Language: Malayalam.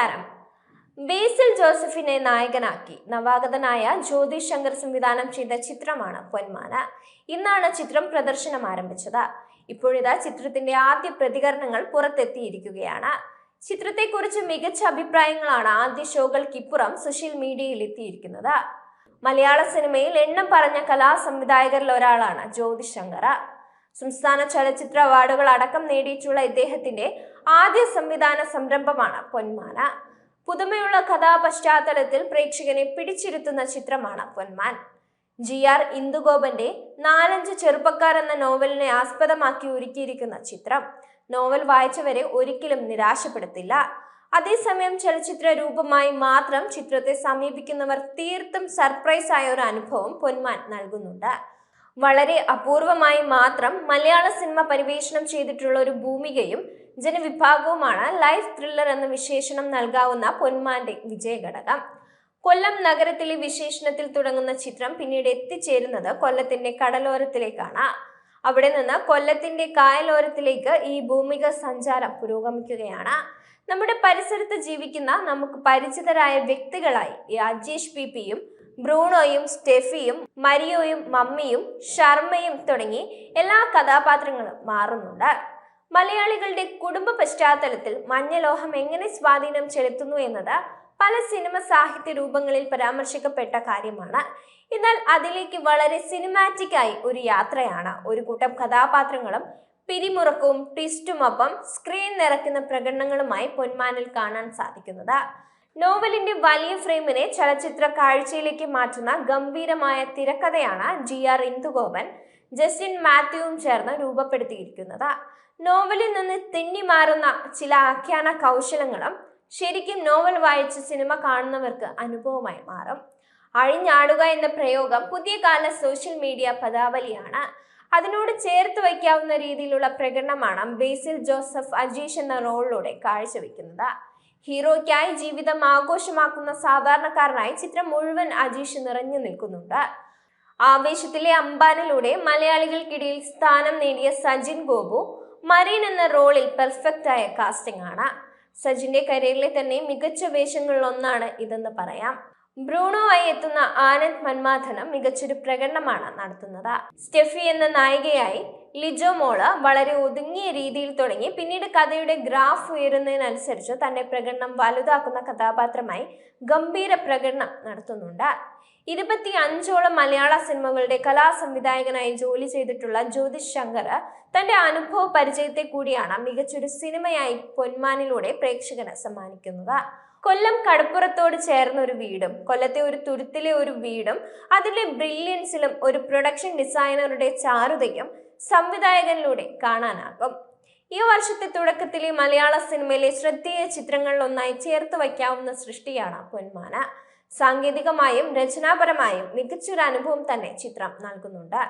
നമസ്കാരം. ബേസിൽ ജോസഫിനെ നായകനാക്കി. നവാഗതനായ ജ്യോതി ശങ്കർ സംവിധാനം ചെയ്ത ചിത്രമാണ് പൊന്മാന. ഇന്നാണ് ചിത്രം പ്രദർശനം ആരംഭിച്ചത്. ഇപ്പോഴിതാ ചിത്രത്തിന്റെ ആദ്യ പ്രതികരണങ്ങൾ പുറത്തെത്തിയിരിക്കുകയാണ്. ചിത്രത്തെക്കുറിച്ച് മികച്ച അഭിപ്രായങ്ങളാണ് ആദ്യ ഷോകൾക്കിപ്പുറം സോഷ്യൽ മീഡിയയിൽ എത്തിയിരിക്കുന്നത്. മലയാള സിനിമയിൽ എണ്ണം പറഞ്ഞ കലാസംവിധായകരിൽ ഒരാളാണ് ജ്യോതി ശങ്കർ സംസ്ഥാന ചലച്ചിത്ര അവാർഡുകൾ അടക്കം നേടിയിട്ടുള്ള ഇദ്ദേഹത്തിന്റെ ആദ്യ സംവിധാന സംരംഭമാണ് പൊന്മാന. പുതുമയുള്ള കഥാപശ്ചാത്തലത്തിൽ പ്രേക്ഷകനെ പിടിച്ചിരുത്തുന്ന ചിത്രമാണ് പൊന്മാൻ. ജി ആർ ഇന്ദുഗോപന്റെ നാലഞ്ച് ചെറുപ്പക്കാർ എന്ന നോവലിനെ ആസ്പദമാക്കി ഒരുക്കിയിരിക്കുന്ന ചിത്രം. നോവൽ വായിച്ചവരെ ഒരിക്കലും നിരാശപ്പെടുത്തില്ല. അതേസമയം ചലച്ചിത്ര രൂപമായി മാത്രം ചിത്രത്തെ സമീപിക്കുന്നവർ തീർത്തും സർപ്രൈസ് ആയ ഒരു അനുഭവം പൊന്മാൻ നൽകുന്നുണ്ട്. വളരെ അപൂർവമായി മാത്രം മലയാള സിനിമ പരിവേഷണം ചെയ്തിട്ടുള്ള ഒരു ഭൂമികയും ജനവിഭാഗവുമാണ് ലൈഫ് ത്രില്ലർ എന്ന വിശേഷണം നൽകാവുന്ന പൊന്മാന്റെ വിജയഘടകം. കൊല്ലം നഗരത്തിലെ വിശേഷണത്തിൽ തുടങ്ങുന്ന ചിത്രം പിന്നീട് എത്തിച്ചേരുന്നത് കൊല്ലത്തിന്റെ കടലോരത്തിലേക്കാണ്. അവിടെ നിന്ന് കൊല്ലത്തിന്റെ കായലോരത്തിലേക്ക് ഈ ഭൂമിക സഞ്ചാരം പുരോഗമിക്കുകയാണ്. നമ്മുടെ പരിസരത്ത് ജീവിക്കുന്ന നമുക്ക് പരിചിതരായ വ്യക്തികളായി ഈ അജീഷ് പി പിയും ബ്രൂണോയും സ്റ്റെഫിയും മരിയോയും മമ്മിയും ശർമ്മയും തുടങ്ങി എല്ലാ കഥാപാത്രങ്ങളും മാറുന്നുണ്ട്. മലയാളികളുടെ കുടുംബ പശ്ചാത്തലത്തിൽ മഞ്ഞലോഹം എങ്ങനെ സ്വാധീനം ചെലുത്തുന്നു എന്നത് പല സിനിമ സാഹിത്യ രൂപങ്ങളിൽ പരാമർശിക്കപ്പെട്ട കാര്യമാണ്. എന്നാൽ അതിലേക്ക് വളരെ സിനിമാറ്റിക് ആയി ഒരു യാത്രയാണ്. ഒരു കൂട്ടം കഥാപാത്രങ്ങളും പിരിമുറക്കവും ട്വിസ്റ്റുമൊപ്പം സ്ക്രീൻ നിറയ്ക്കുന്ന പ്രകടനങ്ങളുമായി പൊന്മാനിൽ കാണാൻ സാധിക്കുന്നത്. നോവലിന്റെ വലിയ ഫ്രെയിമിനെ ചലച്ചിത്ര കാഴ്ചയിലേക്ക് മാറ്റുന്ന ഗംഭീരമായ തിരക്കഥയാണ് ജി ആർ ഇന്ദുഗോപൻ ജസ്റ്റിൻ മാത്യുവും ചേർന്ന് രൂപപ്പെടുത്തിയിരിക്കുന്നത്. നോവലിൽ നിന്ന് തെന്നിമാറുന്ന ചില ആഖ്യാന കൗശലങ്ങളും ശരിക്കും നോവൽ വായിച്ച് സിനിമ കാണുന്നവർക്ക് അനുഭവമായി മാറും. അഴിഞ്ഞാടുക എന്ന പ്രയോഗം പുതിയ കാല സോഷ്യൽ മീഡിയ പദാവലിയാണ്. അതിനോട് ചേർത്ത് വയ്ക്കാവുന്ന രീതിയിലുള്ള പ്രകടനമാണ് ബേസിൽ ജോസഫ് അജീഷ് എന്ന റോളിലൂടെ കാഴ്ചവെക്കുന്നത്. ഹീറോയ്ക്കായി ജീവിതം ആഘോഷമാക്കുന്ന സാധാരണക്കാരനായി ചിത്രം മുഴുവൻ അജീഷ് നിറഞ്ഞു നിൽക്കുന്നുണ്ട്. ആവേശത്തിലെ അമ്പാനിലൂടെ മലയാളികൾക്കിടയിൽ സ്ഥാനം നേടിയ സജിൻ ഗോപു മരീൻ എന്ന റോളിൽ പെർഫെക്റ്റായ കാസ്റ്റിംഗ് ആണ്. സജിന്റെ കരിയറിലെ തന്നെ മികച്ച വേഷങ്ങളിലൊന്നാണ് ഇതെന്ന് പറയാം. ബ്രൂണോവായി എത്തുന്ന ആനന്ദ് മന്മാഥനം മികച്ചൊരു പ്രകടനമാണ് നടത്തുന്നത്. സ്റ്റെഫി എന്ന നായികയായി ലിജോ മോൾ വളരെ ഒതുങ്ങിയ രീതിയിൽ തുടങ്ങി. പിന്നീട് കഥയുടെ ഗ്രാഫ് ഉയരുന്നതിനനുസരിച്ച് തന്റെ പ്രകടനം വലുതാക്കുന്ന കഥാപാത്രമായി ഗംഭീര പ്രകടനം നടത്തുന്നുണ്ട്. ഇരുപത്തി അഞ്ചോളം മലയാള സിനിമകളുടെ കലാസംവിധായകനായി ജോലി ചെയ്തിട്ടുള്ള ജ്യോതിഷ് ശങ്കർ തന്റെ അനുഭവ പരിചയത്തെ കൂടിയാണ് മികച്ചൊരു സിനിമയായി പൊന്മാനിലൂടെ പ്രേക്ഷകന് സമ്മാനിക്കുന്നത്. കൊല്ലം കടപ്പുറത്തോട് ചേർന്ന ഒരു വീടും കൊല്ലത്തെ ഒരു തുരുത്തിലെ ഒരു വീടും അതിലെ ബ്രില്യൻസിലും ഒരു പ്രൊഡക്ഷൻ ഡിസൈനറുടെ ചാരുതയും സംവിധായകനിലൂടെ കാണാനാകും. ഈ വർഷത്തെ തുടക്കത്തിലെ മലയാള സിനിമയിലെ ശ്രദ്ധേയ ചിത്രങ്ങളിലൊന്നായി ചേർത്ത് വയ്ക്കാവുന്ന സൃഷ്ടിയാണ് പൊന്മാന. സാങ്കേതികമായും രചനാപരമായും മികച്ചൊരു അനുഭവം തന്നെ ചിത്രം നൽകുന്നുണ്ട്.